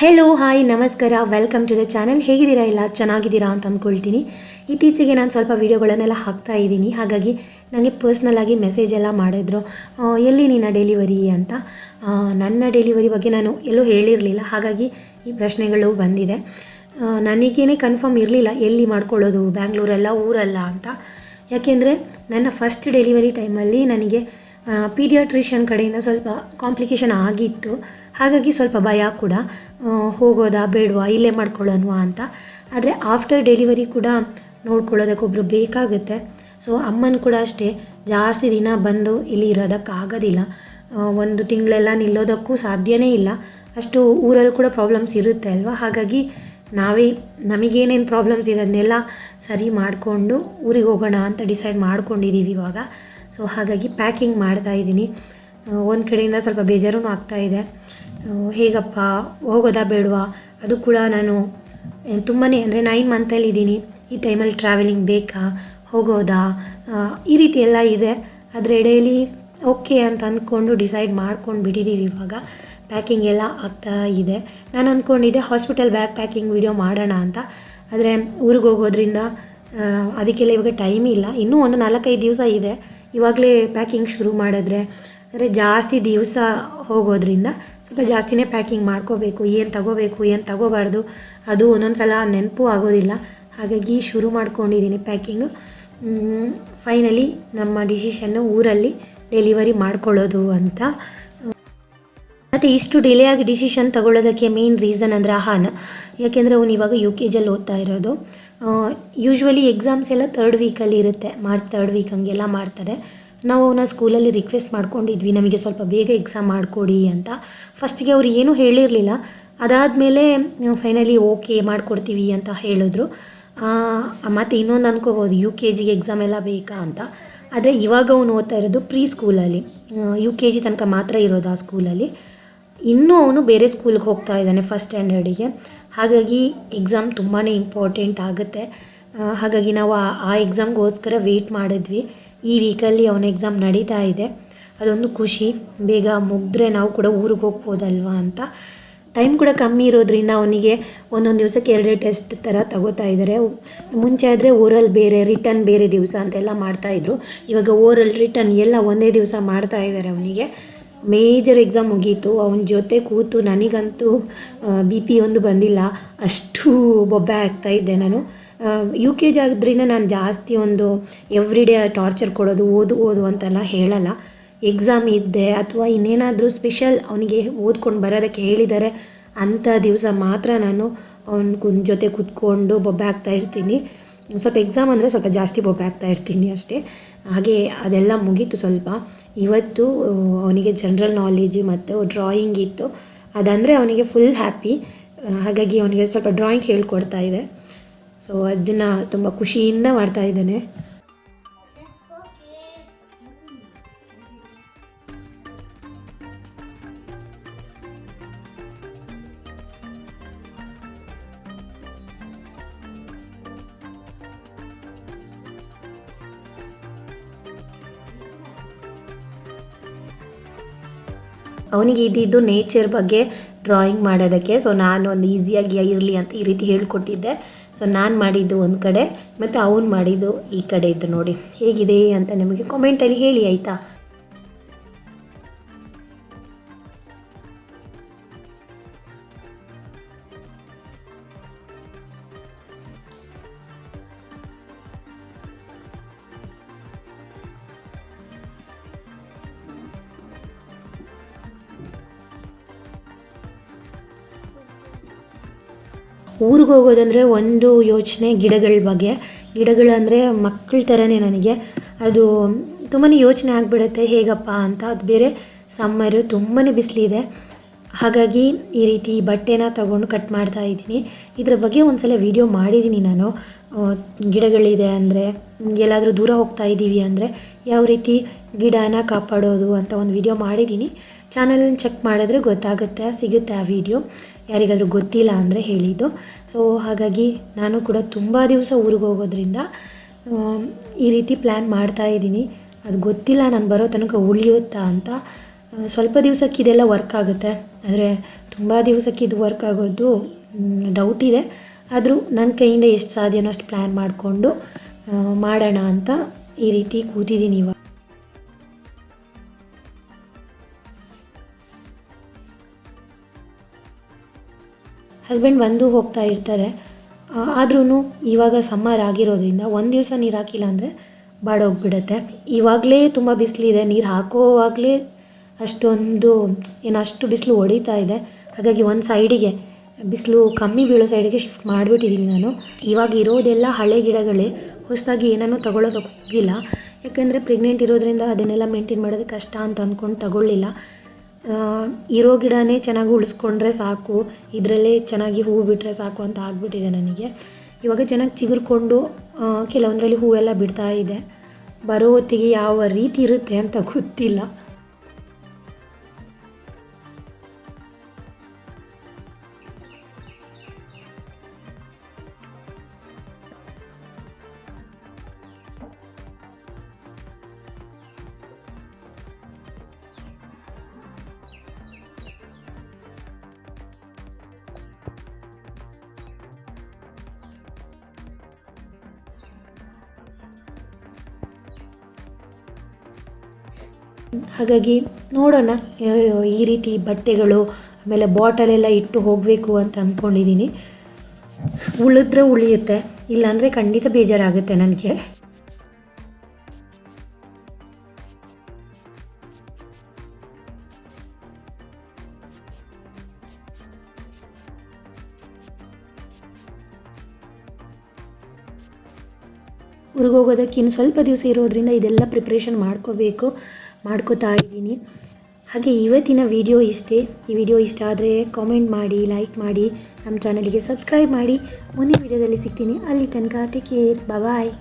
Hello hi ನಮಸ್ಕಾರ welcome to the channel ಹೇಗಿದ್ದೀರಾ ಇಲ್ಲ ಚೆನ್ನಾಗಿದ್ದೀರಾ ಅಂತ ಅಂದ್ಕೊಳ್ತೀನಿ. ಇತ್ತೀಚೆಗೆ ನಾನು ಸ್ವಲ್ಪ ವೀಡಿಯೋಗಳನ್ನೆಲ್ಲ ಹಾಕ್ತಾ ಇದ್ದೀನಿ. ಹಾಗಾಗಿ ನನಗೆ ಪರ್ಸ್ನಲ್ ಆಗಿ ಮೆಸೇಜ್ ಎಲ್ಲ ಮಾಡಿದ್ರು. ಎಲ್ಲಿ ನಿನ್ನ ಡೆಲಿವರಿ ಅಂತ? ನನ್ನ ಡೆಲಿವರಿ ಬಗ್ಗೆ ನಾನು ಎಲ್ಲೂ ಹೇಳಿರಲಿಲ್ಲ. ಹಾಗಾಗಿ ಈ ಪ್ರಶ್ನೆಗಳು ಬಂದಿದೆ. ನನಗೇನೆ ಕನ್ಫರ್ಮ್ ಇರಲಿಲ್ಲ ಎಲ್ಲಿ ಮಾಡ್ಕೊಳ್ಳೋದು, ಬ್ಯಾಂಗ್ಳೂರಲ್ಲ, ಊರಲ್ಲ ಅಂತ. ಯಾಕೆಂದರೆ ನನ್ನ ಫಸ್ಟ್ ಡೆಲಿವರಿ ಟೈಮಲ್ಲಿ ನನಗೆ ಪೀಡಿಯಾಟ್ರಿಷಿಯನ್ ಕಡೆಯಿಂದ ಸ್ವಲ್ಪ ಕಾಂಪ್ಲಿಕೇಶನ್ ಆಗಿತ್ತು. ಹಾಗಾಗಿ ಸ್ವಲ್ಪ ಭಯ ಕೂಡ. ಹೋಗೋದಾ ಬೇಡವಾ, ಇಲ್ಲೇ ಮಾಡ್ಕೊಳ್ಳೋಣವಾ ಅಂತ. ಆದರೆ ಆಫ್ಟರ್ ಡೆಲಿವರಿ ಕೂಡ ನೋಡ್ಕೊಳ್ಳೋದಕ್ಕೊಬ್ರು ಬೇಕಾಗುತ್ತೆ. ಸೊ ಅಮ್ಮನ ಕೂಡ ಅಷ್ಟೇ, ಜಾಸ್ತಿ ದಿನ ಬಂದು ಇಲ್ಲಿ ಇರೋದಕ್ಕಾಗೋದಿಲ್ಲ. ಒಂದು ತಿಂಗಳೆಲ್ಲ ನಿಲ್ಲೋದಕ್ಕೂ ಸಾಧ್ಯವೇ ಇಲ್ಲ. ಅಷ್ಟು ಊರಲ್ಲಿ ಕೂಡ ಪ್ರಾಬ್ಲಮ್ಸ್ ಇರುತ್ತೆ ಅಲ್ವಾ? ಹಾಗಾಗಿ ನಾವೇ ನಮಗೇನೇನು ಪ್ರಾಬ್ಲಮ್ಸ್ ಇದೆ ಅದನ್ನೆಲ್ಲ ಸರಿ ಮಾಡಿಕೊಂಡು ಊರಿಗೆ ಹೋಗೋಣ ಅಂತ ಡಿಸೈಡ್ ಮಾಡ್ಕೊಂಡಿದ್ದೀವಿ ಇವಾಗ. ಸೊ ಹಾಗಾಗಿ ಪ್ಯಾಕಿಂಗ್ ಮಾಡ್ತಾ ಇದ್ದೀನಿ. ಒಂದು ಕಡೆಯಿಂದ ಸ್ವಲ್ಪ ಬೇಜಾರೂ ಆಗ್ತಾ ಇದೆ. ಹೇಗಪ್ಪ, ಹೋಗೋದಾ ಬೇಡವಾ? ಅದು ಕೂಡ ನಾನು ತುಂಬಾ ಅಂದರೆ ನೈನ್ ಮಂತಲ್ಲಿ ಇದ್ದೀನಿ. ಈ ಟೈಮಲ್ಲಿ ಟ್ರಾವೆಲಿಂಗ್ ಬೇಕಾ? ಹೋಗೋದಾ? ಈ ರೀತಿ ಎಲ್ಲ ಇದೆ. ಅದರ ಎಡೆಯಲ್ಲಿ ಓಕೆ ಅಂತ ಅಂದ್ಕೊಂಡು ಡಿಸೈಡ್ ಮಾಡ್ಕೊಂಡು ಬಿಟ್ಟಿದ್ದೀವಿ ಇವಾಗ. ಪ್ಯಾಕಿಂಗ್ ಎಲ್ಲ ಆಗ್ತಾ ಇದೆ. ನಾನು ಅಂದ್ಕೊಂಡಿದ್ದೆ ಹಾಸ್ಪಿಟಲ್ ಬ್ಯಾಗ್ ಪ್ಯಾಕಿಂಗ್ ವಿಡಿಯೋ ಮಾಡೋಣ ಅಂತ. ಆದರೆ ಊರಿಗೆ ಹೋಗೋದ್ರಿಂದ ಅದಕ್ಕೆಲ್ಲ ಇವಾಗ ಟೈಮ್ ಇಲ್ಲ. ಇನ್ನೂ ಒಂದು ನಾಲ್ಕೈದು ದಿವಸ ಇದೆ. ಇವಾಗಲೇ ಪ್ಯಾಕಿಂಗ್ ಶುರು ಮಾಡಿದ್ರೆ ಅಂದರೆ ಜಾಸ್ತಿ ದಿವಸ ಹೋಗೋದ್ರಿಂದ ಸ್ವಲ್ಪ ಜಾಸ್ತಿನೇ ಪ್ಯಾಕಿಂಗ್ ಮಾಡ್ಕೋಬೇಕು, ಏನು ತಗೋಬೇಕು, ಏನು ತಗೋಬಾರ್ದು, ಅದು ಒಂದೊಂದು ಸಲ ನೆನಪು ಆಗೋದಿಲ್ಲ. ಹಾಗಾಗಿ ಶುರು ಮಾಡ್ಕೊಂಡಿದ್ದೀನಿ ಪ್ಯಾಕಿಂಗು ಫೈನಲಿ ನಮ್ಮ ಡಿಸಿಷನ್ನು ಊರಲ್ಲಿ ಡೆಲಿವರಿ ಮಾಡ್ಕೊಳ್ಳೋದು ಅಂತ. ಮತ್ತು ಇಷ್ಟು ಡಿಲೇ ಆಗಿ ಡಿಸಿಷನ್ ತಗೊಳ್ಳೋದಕ್ಕೆ ಮೇನ್ ರೀಸನ್ ಅಂದರೆ ಆಹಾನ. ಯಾಕೆಂದರೆ ಅವನು ಇವಾಗ ಯು ಕೆ ಜಿಯಲ್ಲಿ ಓದ್ತಾ ಇರೋದು. ಯೂಶ್ವಲಿ ಎಕ್ಸಾಮ್ಸ್ ಎಲ್ಲ ತರ್ಡ್ ವೀಕಲ್ಲಿ ಇರುತ್ತೆ. ಮಾರ್ಚ್ ತರ್ಡ್ ವೀಕ್ ಹಂಗೆಲ್ಲ ಮಾಡ್ತಾರೆ. ನಾವು ಅವನ ಸ್ಕೂಲಲ್ಲಿ ರಿಕ್ವೆಸ್ಟ್ ಮಾಡ್ಕೊಂಡಿದ್ವಿ, ನಮಗೆ ಸ್ವಲ್ಪ ಬೇಗ ಎಕ್ಸಾಮ್ ಮಾಡಿಕೊಡಿ ಅಂತ. ಫಸ್ಟಿಗೆ ಅವ್ರು ಏನೂ ಹೇಳಿರಲಿಲ್ಲ. ಅದಾದಮೇಲೆ ಫೈನಲಿ ಓಕೆ ಮಾಡಿಕೊಡ್ತೀವಿ ಅಂತ ಹೇಳಿದ್ರು. ಮತ್ತು ಇನ್ನೊಂದು ಅನ್ಕೋಬೋದು ಯು ಕೆ ಜಿಗೆ ಎಕ್ಸಾಮ್ ಎಲ್ಲ ಬೇಕಾ ಅಂತ. ಆದರೆ ಇವಾಗ ಅವನು ಓದ್ತಾ ಇರೋದು ಪ್ರೀ ಸ್ಕೂಲಲ್ಲಿ ಯು ಕೆ ಜಿ ತನಕ ಮಾತ್ರ ಇರೋದು ಆ ಸ್ಕೂಲಲ್ಲಿ ಇನ್ನೂ ಅವನು ಬೇರೆ ಸ್ಕೂಲ್ಗೆ ಹೋಗ್ತಾ ಇದ್ದಾನೆ ಫಸ್ಟ್ ಸ್ಟ್ಯಾಂಡರ್ಡಿಗೆ ಹಾಗಾಗಿ ಎಕ್ಸಾಮ್ ತುಂಬಾ ಇಂಪಾರ್ಟೆಂಟ್ ಆಗುತ್ತೆ. ಹಾಗಾಗಿ ನಾವು ಆ ಎಕ್ಸಾಮ್ಗೋಸ್ಕರ ವೆಯ್ಟ್ ಮಾಡಿದ್ವಿ. ಈ ವೀಕಲ್ಲಿ ಅವನ ಎಕ್ಸಾಮ್ ನಡೀತಾ ಇದೆ. ಅದೊಂದು ಖುಷಿ. ಬೇಗ ಮುಗಿದ್ರೆ ನಾವು ಕೂಡ ಊರಿಗೆ ಹೋಗ್ಬೋದಲ್ವಾ ಅಂತ. ಟೈಮ್ ಕೂಡ ಕಮ್ಮಿ ಇರೋದ್ರಿಂದ ಅವನಿಗೆ ಒಂದೊಂದು ದಿವಸಕ್ಕೆ ಎರಡೇ ಟೆಸ್ಟ್ ಥರ ತಗೋತಾ ಇದ್ದಾರೆ ಮುಂಚೆ ಆದರೆ ಓರಲ್ ಬೇರೆ ರಿಟರ್ನ್ ಬೇರೆ ದಿವಸ ಅಂತೆಲ್ಲ ಮಾಡ್ತಾಯಿದ್ರು ಇವಾಗ ಓರಲ್ ರಿಟರ್ನ್ ಎಲ್ಲ ಒಂದೇ ದಿವಸ ಮಾಡ್ತಾ ಇದ್ದಾರೆ ಅವನಿಗೆ. ಮೇಜರ್ ಎಕ್ಸಾಮ್ ಮುಗೀತು. ಅವನ ಜೊತೆ ಕೂತು ನನಗಂತೂ ಬಿ ಪಿ ಒಂದು ಬಂದಿಲ್ಲ. ಅಷ್ಟು ಬೊಬ್ಬೆ ಆಗ್ತಾ ಇದ್ದೆ ನಾನು. ಯು ಕೆ ಜಿ ಆದ್ರಿಂದ ನಾನು ಜಾಸ್ತಿ ಒಂದು ಎವ್ರಿ ಡೇ ಟಾರ್ಚರ್ ಕೊಡೋದು, ಓದು ಓದು ಅಂತೆಲ್ಲ ಹೇಳಲ್ಲ. ಎಕ್ಸಾಮ್ ಇದ್ದೆ, ಅಥವಾ ಇನ್ನೇನಾದರೂ ಸ್ಪೆಷಲ್ ಅವನಿಗೆ ಓದ್ಕೊಂಡು ಬರೋದಕ್ಕೆ ಹೇಳಿದ್ದಾರೆ ಅಂಥ ದಿವಸ ಮಾತ್ರ ನಾನು ಅವನ ಜೊತೆ ಕೂತ್ಕೊಂಡು ಬೊಬ್ಬೆ ಆಗ್ತಾ ಇರ್ತೀನಿ. ಸ್ವಲ್ಪ ಎಕ್ಸಾಮ್ ಅಂದರೆ ಸ್ವಲ್ಪ ಜಾಸ್ತಿ ಬೊಬ್ಬೆ ಆಗ್ತಾ ಇರ್ತೀನಿ ಅಷ್ಟೇ. ಹಾಗೆ ಅದೆಲ್ಲ ಮುಗೀತು ಸ್ವಲ್ಪ. ಇವತ್ತು ಅವನಿಗೆ ಜನ್ರಲ್ ನಾಲೆಜ್ ಮತ್ತು ಡ್ರಾಯಿಂಗ್ ಇತ್ತು. ಅದಂದರೆ ಅವನಿಗೆ ಫುಲ್ ಹ್ಯಾಪಿ ಹಾಗಾಗಿ ಅವನಿಗೆ ಸ್ವಲ್ಪ ಡ್ರಾಯಿಂಗ್ ಹೇಳ್ಕೊಡ್ತಾ ಇದೆ ಸೊ ಅದನ್ನ ತುಂಬ ಖುಷಿಯಿಂದ ಮಾಡ್ತಾ ಇದ್ದಾನೆ. ಅವನಿಗೆ ಇದ್ದಿದ್ದು ನೇಚರ್ ಬಗ್ಗೆ ಡ್ರಾಯಿಂಗ್ ಮಾಡೋದಕ್ಕೆ. ಸೊ ನಾನು ಒಂದು ಈಸಿಯಾಗಿ ಇರಲಿ ಅಂತ ಈ ರೀತಿ ಹೇಳ್ಕೊಟ್ಟಿದ್ದೆ. ಸೊ ನಾನು ಮಾಡಿದ್ದು ಒಂದು ಕಡೆ, ಮತ್ತು ಅವನು ಮಾಡಿದ್ದು ಈ ಕಡೆ ಇದ್ದು ನೋಡಿ. ಹೇಗಿದೆ ಅಂತ ನಿಮಗೆ ಕಾಮೆಂಟಲ್ಲಿ ಹೇಳಿ, ಆಯಿತಾ? ಊರಿಗೆ ಹೋಗೋದಂದರೆ ಒಂದು ಯೋಚನೆ ಗಿಡಗಳ ಬಗ್ಗೆ. ಗಿಡಗಳಂದರೆ ಮಕ್ಕಳ ಥರನೇ ನನಗೆ. ಅದು ತುಂಬಾ ಯೋಚನೆ ಆಗಿಬಿಡುತ್ತೆ, ಹೇಗಪ್ಪ ಅಂತ. ಅದು ಬೇರೆ ಸಮ್ಮರು ತುಂಬಾ ಬಿಸಿಲಿದೆ ಹಾಗಾಗಿ ಈ ರೀತಿ ಬಟ್ಟೆನ ತಗೊಂಡು ಕಟ್ ಮಾಡ್ತಾ ಇದ್ದೀನಿ. ಇದ್ರ ಬಗ್ಗೆ ಒಂದು ಸಲ ವೀಡಿಯೋ ಮಾಡಿದ್ದೀನಿ ನಾನು. ಗಿಡಗಳಿದೆ ಅಂದರೆ, ಎಲ್ಲಾದರೂ ದೂರ ಹೋಗ್ತಾ ಇದ್ದೀವಿ ಅಂದರೆ, ಯಾವ ರೀತಿ ಗಿಡನ ಕಾಪಾಡೋದು ಅಂತ ಒಂದು ವಿಡಿಯೋ ಮಾಡಿದ್ದೀನಿ. ಚಾನಲನ್ನು ಚೆಕ್ ಮಾಡಿದ್ರೆ ಗೊತ್ತಾಗುತ್ತೆ, ಸಿಗುತ್ತೆ ಆ ವಿಡಿಯೋ ಯಾರಿಗಾದರೂ ಗೊತ್ತಿಲ್ಲ ಅಂದರೆ ಹೇಳಿದ್ದು. ಸೊ ಹಾಗಾಗಿ ನಾನು ಕೂಡ ತುಂಬ ದಿವಸ ಊರಿಗೆ ಹೋಗೋದ್ರಿಂದ ಈ ರೀತಿ ಪ್ಲ್ಯಾನ್ ಮಾಡ್ತಾ ಇದ್ದೀನಿ. ಅದು ಗೊತ್ತಿಲ್ಲ ನಾನು ಬರೋ ತನಕ ಉಳಿಯುತ್ತಾ ಅಂತ. ಸ್ವಲ್ಪ ದಿವಸಕ್ಕೆ ಇದೆಲ್ಲ ವರ್ಕ್ ಆಗುತ್ತೆ. ಆದರೆ ತುಂಬ ದಿವಸಕ್ಕೆ ಇದು ವರ್ಕ್ ಆಗೋದು ಡೌಟ್ ಇದೆ. ಆದರೂ ನನ್ನ ಕೈಯಿಂದ ಎಷ್ಟು ಸಾಧ್ಯನೋ ಅಷ್ಟು ಪ್ಲ್ಯಾನ್ ಮಾಡಿಕೊಂಡು ಮಾಡೋಣ ಅಂತ ಈ ರೀತಿ ಕೂತಿದ್ದೀನಿ ಇವಾಗ. ಹಸ್ಬೆಂಡ್ ಬಂದು ಹೋಗ್ತಾ ಇರ್ತಾರೆ. ಆದ್ರೂ ಇವಾಗ ಸಮ್ಮರ್ ಆಗಿರೋದ್ರಿಂದ ಒಂದು ದಿವಸ ನೀರು ಹಾಕಿಲ್ಲ ಅಂದರೆ ಬಾಡೋಗ್ಬಿಡುತ್ತೆ. ಇವಾಗಲೇ ತುಂಬ ಬಿಸಿಲಿದೆ ನೀರು ಹಾಕೋವಾಗಲೇ ಅಷ್ಟೊಂದು, ಏನು ಅಷ್ಟು ಬಿಸಿಲು ಹೊಡಿತಾ ಇದೆ. ಹಾಗಾಗಿ ಒಂದು ಸೈಡಿಗೆ ಬಿಸಿಲು ಕಮ್ಮಿ ಬೀಳೋ ಸೈಡಿಗೆ ಶಿಫ್ಟ್ ಮಾಡಿಬಿಟ್ಟಿದ್ದೀನಿ ನಾನು. ಇವಾಗ ಇರೋದೆಲ್ಲ ಹಳೆ ಗಿಡಗಳೇ, ಹೊಸದಾಗಿ ಏನನ್ನೂ ತಗೊಳ್ಳೋದಕ್ಕೆ ಹೋಗಿಲ್ಲ. ಯಾಕೆಂದರೆ ಪ್ರೆಗ್ನೆಂಟ್ ಇರೋದ್ರಿಂದ ಅದನ್ನೆಲ್ಲ ಮೇಂಟೈನ್ ಮಾಡೋದು ಕಷ್ಟ ಅಂತ ಅಂದ್ಕೊಂಡು ತಗೊಳ್ಳಿಲ್ಲ. ಇರೋ ಗಿಡನೇ ಚೆನ್ನಾಗಿ ಉಳಿಸ್ಕೊಂಡ್ರೆ ಸಾಕು. ಇದರಲ್ಲೇ ಚೆನ್ನಾಗಿ ಹೂವು ಬಿಟ್ಟರೆ ಸಾಕು ಅಂತ ಆಗಿಬಿಟ್ಟಿದೆ ನನಗೆ. ಇವಾಗ ಚೆನ್ನಾಗಿ ಚಿಗುರ್ಕೊಂಡು ಕೆಲವೊಂದರಲ್ಲಿ ಹೂವೆಲ್ಲ ಬಿಡ್ತಾ ಇದೆ. ಬರೋ ಹೊತ್ತಿಗೆ ಯಾವ ರೀತಿ ಇರುತ್ತೆ ಅಂತ ಗೊತ್ತಿಲ್ಲ. ಹಾಗಾಗಿ ನೋಡೋಣ ಈ ರೀತಿ ಬಟ್ಟೆಗಳು, ಆಮೇಲೆ ಬಾಟಲೆಲ್ಲ ಇಟ್ಟು ಹೋಗಬೇಕು ಅಂತ ಅಂದ್ಕೊಂಡಿದ್ದೀನಿ ಉಳಿದ್ರೆ ಉಳಿಯುತ್ತೆ, ಇಲ್ಲಾಂದರೆ ಖಂಡಿತ ಬೇಜಾರಾಗುತ್ತೆ ನನಗೆ. ಊರಿಗೋಗೋದಕ್ಕೆ ಇನ್ನು ಸ್ವಲ್ಪ ದಿವಸ ಇರೋದ್ರಿಂದ ಇದೆಲ್ಲ ಪ್ರಿಪ್ರೇಷನ್ ಮಾಡ್ಕೋಬೇಕು. ಮಾಡ್ಕೋತಾ ಇದ್ದೀನಿ. ಹಾಗೆ ಇವತ್ತಿನ ವಿಡಿಯೋ ಇಷ್ಟೇ. ಈ ವಿಡಿಯೋ ಇಷ್ಟ ಆದರೆ ಕಾಮೆಂಟ್ ಮಾಡಿ ಲೈಕ್ ಮಾಡಿ ನಮ್ಮ ಚಾನಲಿಗೆ ಸಬ್ಸ್ಕ್ರೈಬ್ ಮಾಡಿ. ಮುಂದಿನ ವಿಡಿಯೋದಲ್ಲಿ ಸಿಗ್ತೀನಿ. ಅಲ್ಲಿ ತನಕ ಟೇಕ್ ಕೇರ್ ಬಾಯ್